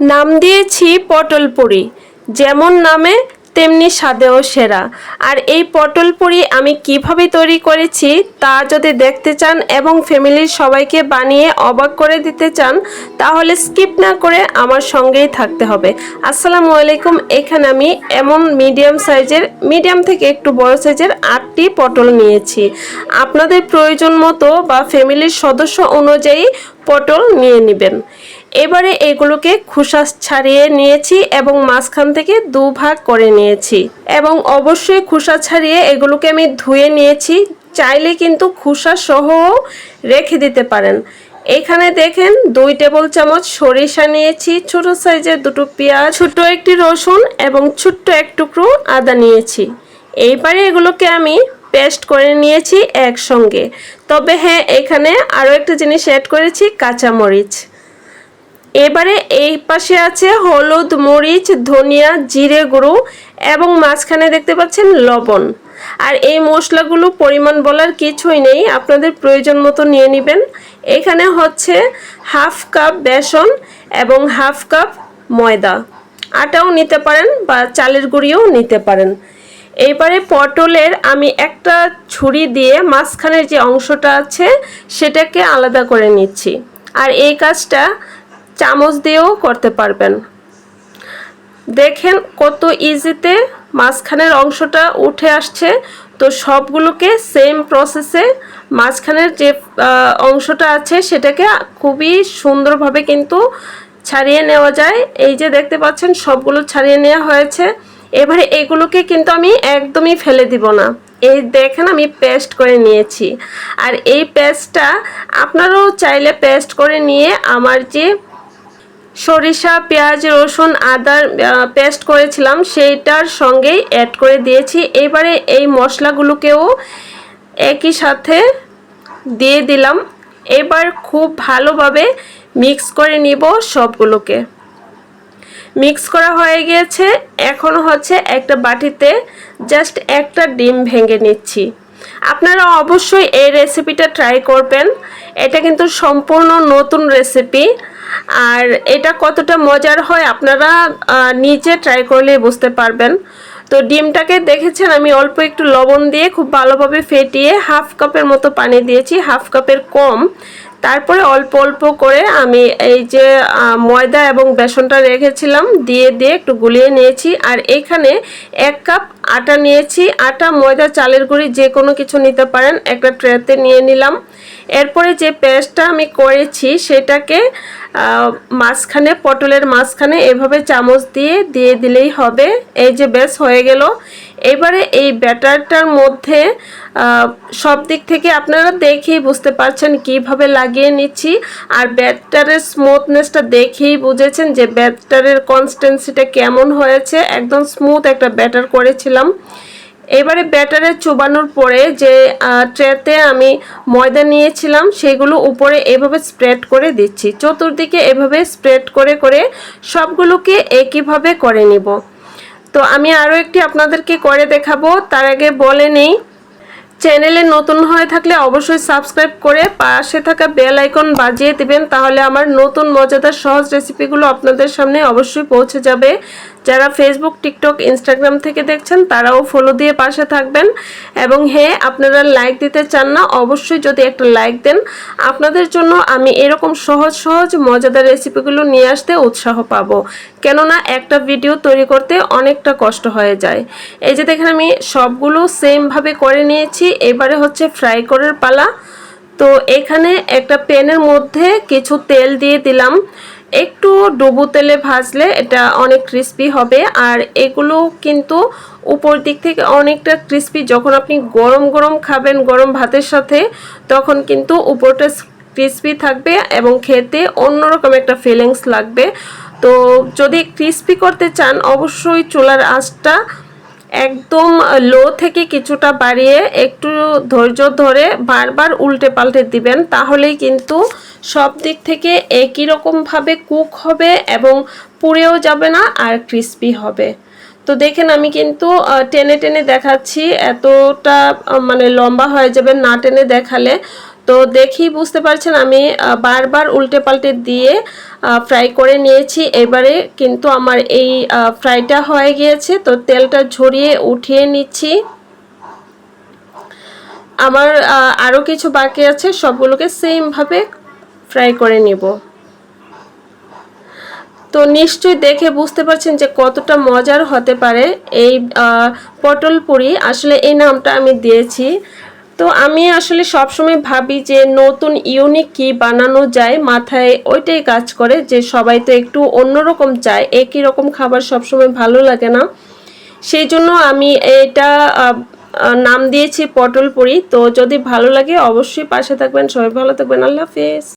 নাম দিয়েছি পটল পুরি যেমন নামে, তেমনি স্বাদেও সেরা। আর এই পটল পুরি আমি কীভাবে তৈরি করেছি, তা যদি দেখতে চান এবং ফ্যামিলির সবাইকে বানিয়ে অবাক করে দিতে চান, তাহলে স্কিপ না করে আমার সঙ্গেই থাকতে হবে। আসসালামু আলাইকুম, এখানে আমি এমন মিডিয়াম সাইজের, মিডিয়াম থেকে একটু বড় সাইজের আটটি পটল নিয়েছি। আপনাদের প্রয়োজন মতো বা ফ্যামিলির সদস্য অনুযায়ী পটল নিয়ে নেবেন। এবারে এগুলোকে খোসা ছাড়িয়ে নিয়েছি এবং মাঝখান থেকে দু ভাগ করে নিয়েছি। এবং অবশ্যই খোসা ছাড়িয়ে এগুলোকে আমি ধুয়ে নিয়েছি। চাইলে কিন্তু খোসা সহ রেখে দিতে পারেন। এখানে দেখেন দুই টেবিল চামচ সরিষা নিয়েছি, ছোট সাইজের দুটো পেঁয়াজ, ছোট একটি রসুন এবং ছোট্ট এক টুকরো আদা নিয়েছি। এইবারে এগুলোকে আমি পেস্ট করে নিয়েছি একসঙ্গে। তবে হ্যাঁ এখানে আরও একটা জিনিস অ্যাড করেছি, কাঁচামরিচ। এবারে এই পাশে আছে হলুদ, মরিচ, ধনিয়া, জিরে গুঁড়ো এবং মাঝখানে দেখতে পাচ্ছেন লবণ। আর এই মশলাগুলো পরিমাণ বলার কিছুই নেই, আপনাদের প্রয়োজন মতো নিয়ে নেবেন। এখানে হচ্ছে হাফ কাপ বেসন এবং হাফ কাপ ময়দা। আটাও নিতে পারেন বা চালের গুঁড়িও নিতে পারেন। এইবারে পটলের আমি একটা ছুরি দিয়ে মাঝখানের যে অংশটা আছে, সেটাকে আলাদা করে নিচ্ছি। আর এই কাজটা চামচ দিয়েও করতে পারবেন। দেখেন কত ইজিতে মাঝখানের অংশটা উঠে আসছে। তো সবগুলোকে সেম প্রসেসে মাঝখানের যে অংশটা আছে সেটাকে খুবই সুন্দরভাবে কিন্তু ছাড়িয়ে নেওয়া যায়। এই যে দেখতে পাচ্ছেন সবগুলো ছাড়িয়ে নেওয়া হয়েছে। এবারে এগুলোকে কিন্তু আমি একদমই ফেলে দিব না। এই দেখেন আমি পেস্ট করে নিয়েছি। আর এই পেস্টটা আপনারাও চাইলে পেস্ট করে নিয়ে আমার যে সরিষা, পেঁয়াজ, রসুন, আদার পেস্ট করেছিলাম, সেইটার সঙ্গেই অ্যাড করে দিয়েছি। এবারে এই মশলাগুলোকেও একই সাথে দিয়ে দিলাম। এবার খুব ভালোভাবে মিক্স করে নিব সবগুলোকে। মিক্স করা হয়ে গিয়েছে। এখন হচ্ছে একটা বাটিতে জাস্ট একটা ডিম ভেঙে নিচ্ছি। আপনারা অবশ্যই এই রেসিপিটা ট্রাই করবেন। এটা কিন্তু সম্পূর্ণ নতুন রেসিপি আর এটা কতটা মজার হয় আপনারা নিজে ট্রাই করলেই বুঝতে পারবেন। তো ডিমটাকে দেখেছেন, আমি অল্প একটু লবণ দিয়ে খুব ভালোভাবে ফেটিয়ে হাফ কাপের মতো পানি দিয়েছি, হাফ কাপের কম। তারপরে অল্প অল্প করে আমি এই যে ময়দা এবং বেসনটা রেখেছিলাম, দিয়ে দিয়ে একটু গুলিয়ে নিয়েছি। আর এখানে এক কাপ আটা নিয়েছি। আটা, ময়দা, চালের গুঁড়ি যে কোনো কিছু নিতে পারেন। একটা ট্রেতে নিয়ে নিলাম। এরপরে যে পেস্টটা আমি করেছি সেটাকে মাঝখানে, পটলের মাঝখানে এভাবে চামচ দিয়ে দিয়ে দিলেই হবে। এই যে বেশ হয়ে গেল। এবারে এই ব্যাটারটার মধ্যে সব দিক থেকে আপনারা দেখেই বুঝতে পারছেন কীভাবে লাগিয়ে নিচ্ছি। আর ব্যাটারের স্মুথনেসটা দেখেই বুঝেছেন যে ব্যাটারের কনস্টেন্সিটা কেমন হয়েছে। একদম স্মুথ একটা ব্যাটার করেছিলাম। এবারে ব্যাটারে চুবানোর পরে যে ট্রেতে আমি ময়দা নিয়েছিলাম, সেগুলো উপরে এভাবে স্প্রেড করে দিচ্ছি। চতুর্দিকে এভাবে স্প্রেড করে করে সবগুলোকে একইভাবে করে নিব। তো আমি আরও একটি আপনাদেরকে করে দেখাবো। তার আগে বলে নেই, চ্যানেলে নতুন হয়ে থাকলে অবশ্যই সাবস্ক্রাইব করে পাশে থাকা বেল আইকন বাজিয়ে দিবেন, তাহলে আমার নতুন মজাদার সহজ রেসিপিগুলো আপনাদের সামনে অবশ্যই পৌঁছে যাবে। যারা ফেসবুক টিকটক ইনস্টাগ্রাম থেকে দেখছেন, তারাও ফলো দিয়ে পাশে থাকবেন। এবং হ্যাঁ আপনারা লাইক দিতে চান না, অবশ্যই যদি একটা লাইক দেন, আপনাদের জন্য আমি এরকম সহজ সহজ, মজাদার রেসিপিগুলো নিয়ে আসতে উৎসাহ পাবো। কেননা একটা ভিডিও তৈরি করতে অনেকটা কষ্ট হয়ে যায়। এই যে দেখেন আমি সবগুলো সেমভাবে করে নিয়েছি, এবারে হচ্ছে ফ্রাই করার পালা। তো এখানে একটা প্যানের মধ্যে কিছু তেল দিয়ে দিলাম। একটু ডুবু তেলে ভাজলে এটা অনেক ক্রিস্পি হবে। আর এগুলো কিন্তু উপর দিক থেকে অনেকটা ক্রিস্পি যখন আপনি গরম গরম খাবেন গরম ভাতের সাথে, তখন কিন্তু উপরটা ক্রিস্পি থাকবে এবং খেতে অন্যরকম একটা ফিলিংস লাগবে। তো যদি ক্রিস্পি করতে চান, অবশ্যই চুলার আঁচটা একদম লো থেকে কিছুটা বাড়িয়ে একটু ধৈর্য ধরে বারবার উল্টে পাল্টে দিবেন, তাহলেই কিন্তু সব দিক থেকে একই রকমভাবে কুক হবে এবং পুড়েও যাবে না আর ক্রিস্পি হবে। তো দেখেন আমি কিন্তু টেনে টেনে দেখাচ্ছি, এতটা মানে লম্বা হয়ে যাবে না টেনে দেখালে। তো দেখি, বুঝতে পারছেন আমি বারবার উল্টে পাল্টে দিয়ে ফ্রাই করে নিয়েছি। এবারে কিন্তু আমার এই ফ্রাইটা হয়ে গিয়েছে। তো তেলটা ঝরিয়ে উঠিয়ে নিচ্ছি। আমার আরও কিছু বাকি আছে, সবগুলোকে সেমভাবে ফ্রাই করে নিব। তো নিশ্চয়ই দেখে বুঝতে পারছেন যে কতটা মজার হতে পারে এই পটল পুরি। আসলে এই নামটা আমি দিয়েছি। তো আমি আসলে সবসময় ভাবি যে নতুন ইউনিক কি বানানো যায়, মাথায় ওইটাই কাজ করে যে সবাই তো একটু অন্যরকম চায়, একই রকম খাবার সবসময় ভালো লাগে না। সেই জন্য আমি এটা নাম দিয়েছি পটল পুরি। তো যদি ভালো লাগে অবশ্যই পাশে থাকবেন, সবাই ভালো থাকবেন। আল্লাহ হাফেজ।